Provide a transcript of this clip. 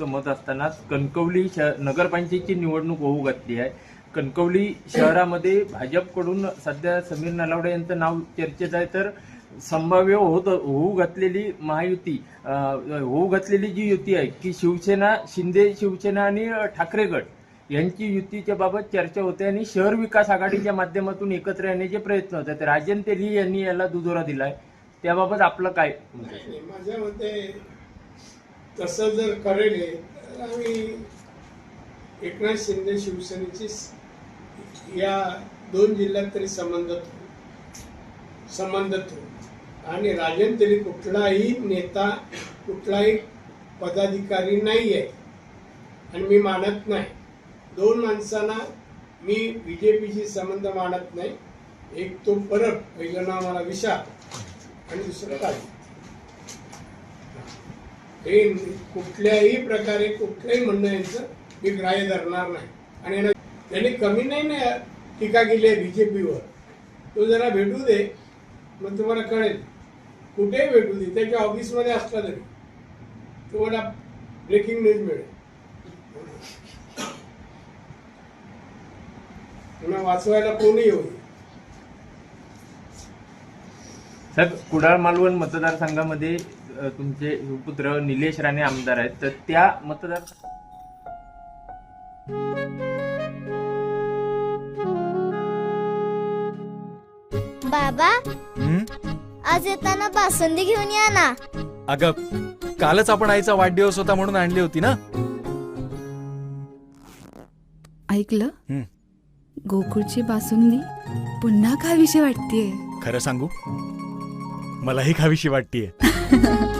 तुमचं मत असतानाच कणकवली शहर नगरपंचायतची निवडणूक होऊ घातली आहे. कणकवली शहरामध्ये भाजपकडून सध्या समीर नलावडे यांचं नाव चर्चेत आहे. तर संभाव्य होत होऊ घातलेली महायुती होऊ घातलेली जी युती आहे की शिवसेना शिंदे शिवसेना आणि ठाकरे गट यांची युतीच्या बाबत चर्चा होते आणि शहर विकास आघाडीच्या माध्यमातून एकत्र येण्याचे प्रयत्न होतात राजन तेली यांनी याला दुजोरा दिलाय. त्याबाबत आपलं काय? माझ्या मते तसं जर करेल तर आम्ही एकनाथ शिंदे शिवसेनेची या दोन जिल्ह्यात तरी संबंध संबंध आणि राजन तरी कुठलाही नेता कुठलाही पदाधिकारी नाही आहे आणि मी मानत नाही. दोन माणसांना मी बी जे पीशी संबंध मानत नाही. एक तो परब पहिलं नाव मला विशाल आणि दुसरं काही हे कुठल्याही प्रकारे कुठलंही म्हणणं यांचं मी ग्राह्य धरणार नाही. आणि त्यांनी कमी नाही ना टीका केली आहे बी जे पीवर तो जरा भेटू दे मग तुम्हाला कळेल. कुठेही भेटू दे त्याच्या ऑफिसमध्ये असला तरी. तुम्हाला ब्रेकिंग न्यूज मिळेल. पुन्हा वाचवायला कोणी येऊ दे. सर कुडाळ मालवण मतदारसंघामध्ये तुमचे पुत्र निलेश राणे आमदार आहेत. तर त्या मतदार बाबा हं? आज येताना बासुंदी घेऊन या ना. अगं कालच आपण आईचा वाढदिवस होता म्हणून आणली होती ना? ऐकलं? हं. गोकुळची बासुंदी पुन्हा खावीशी वाटतेय. खरं सांगू? मलाही खावीशी वाटतीये.